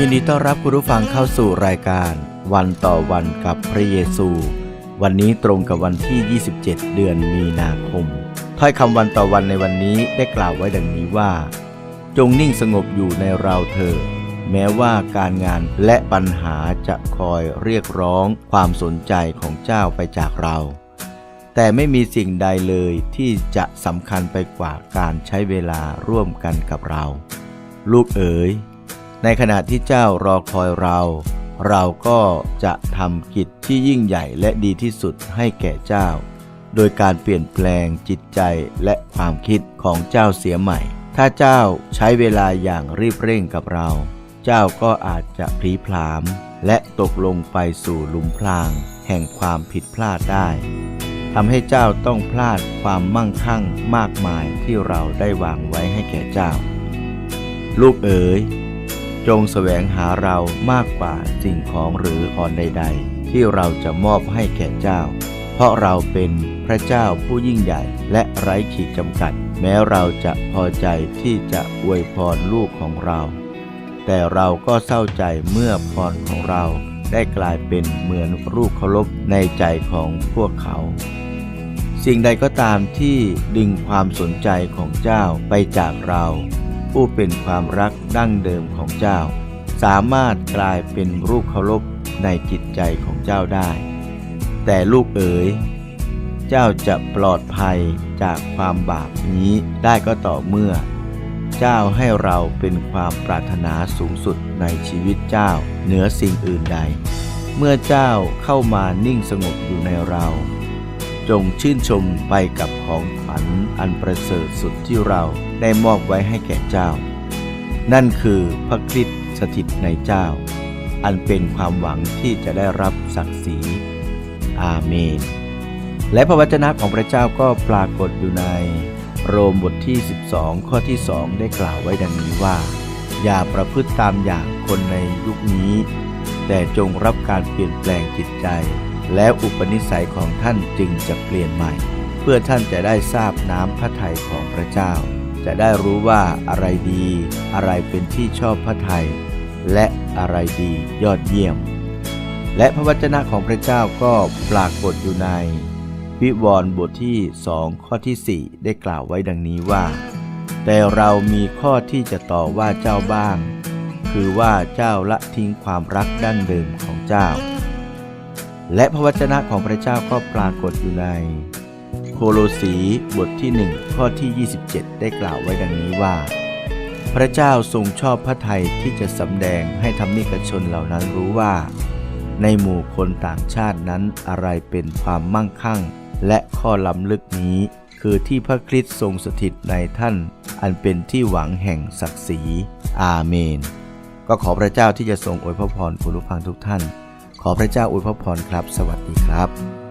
ยินดีต้อนรับคุณผู้ฟังเข้าสู่รายการ วันต่อวันกับพระเยซู วันนี้ตรงกับวันที่ 27 เดือนมีนาคม ถ้อยคำวันต่อวันในวันนี้ได้กล่าวไว้ดังนี้ว่า จงนิ่งสงบอยู่ในเราเธอแม้ว่าการงานและปัญหาจะคอยเรียกร้องความสนใจของเจ้าไปจากเรา แต่ไม่มีสิ่งใดเลยที่จะสำคัญไปกว่าการใช้เวลาร่วมกันกับเรา ลูกเอ๋ย ในขณะที่เจ้ารอคอยเรา เราก็จะทำกิจที่ยิ่งใหญ่และดีที่สุดให้แก่เจ้า โดยการเปลี่ยนแปลงจิตใจและความคิดของเจ้าเสียใหม่ ถ้าเจ้าใช้เวลาอย่างรีบเร่งกับเรา เจ้าก็อาจจะพลีพลาม และตกลงไปสู่หลุมพราง แห่งความผิดพลาดได้ทำให้เจ้าต้องพลาดความมั่งคั่งมากมายที่เราได้วางไว้ให้แก่เจ้า ลูกเอ๋ย จงแสวงหาเรามากกว่าสิ่งของหรืออ่อนใด ๆ ที่เราจะมอบให้แก่เจ้า เพราะเราเป็นพระเจ้าผู้ยิ่งใหญ่และไร้ขีดจำกัด แม้เราจะพอใจที่จะอวยพรลูกของเรา แต่เราก็เศร้าใจเมื่อพรของเราได้กลายเป็นเหมือนรูปเคารพในใจของพวกเขา สิ่งใดก็ตามที่ดึงความสนใจของเจ้าไปจากเรา ผู้เป็นความรักดั้งเดิมของเจ้า สามารถกลายเป็นรูปเคารพในจิตใจของเจ้าได้ แต่ลูกเอ๋ย เจ้าจะปลอดภัยจากความบาปนี้ได้ก็ต่อเมื่อ เจ้าให้เราเป็นความปรารถนาสูงสุดในชีวิตเจ้าเหนือสิ่งอื่นใด เมื่อเจ้าเข้ามานิ่งสงบอยู่ในเรา จงชื่นชมไปกับของขวัญอันประเสริฐสุดที่เรา ได้มอบไว้ให้แก่เจ้า นั่นคือพระคริสต์สถิตในเจ้า อันเป็นความหวังที่จะได้รับศักดิ์ศรี อาเมน และพระวจนะของพระเจ้าก็ปรากฏอยู่ในโรมบทที่ 12 ข้อที่2ได้กล่าวไว้ดังนี้ว่า อย่าประพฤติตามอย่างคนในยุคนี้ แต่จงรับการเปลี่ยนแปลงจิตใจ แล้วอุปนิสัยของท่านจึงจะเปลี่ยนใหม่ เพื่อท่านจะได้ทราบน้ำพระทัยของพระเจ้า จะได้รู้ว่าอะไรดี อะไรเป็นที่ชอบพระทัยและอะไรดียอดเยี่ยม และพระวจนะของพระเจ้าก็ปรากฏอยู่ใน วิวรณ์บทที่สองข้อที่ 4 ได้กล่าวไว้ดังนี้ว่า แต่เรามีข้อที่จะต่อว่าเจ้าบ้าง คือว่าเจ้าละทิ้งความรักดั้งเดิมของเจ้า และพระวจนะของพระเจ้าก็ปรากฏอยู่ใน โคโลสีบทที่หนึ่งข้อที่ 27 ได้กล่าวไว้ดังนี้ว่า พระเจ้าทรงชอบพระทัยที่จะสำแดงให้ธรรมิกชนเหล่านั้นรู้ว่า ในหมู่คนต่างชาตินั้นอะไรเป็นความมั่งคั่ง และข้อล้ำลึกนี้ คือที่พระคริสต์ทรงสถิตในท่าน อันเป็นที่หวังแห่งศักดิ์ศรี อาเมน ก็ขอพระเจ้าที่จะทรงอวยพระพรคุณผู้ฟังทุกท่าน ขอพระเจ้าอวยพระพรครับ สวัสดีครับ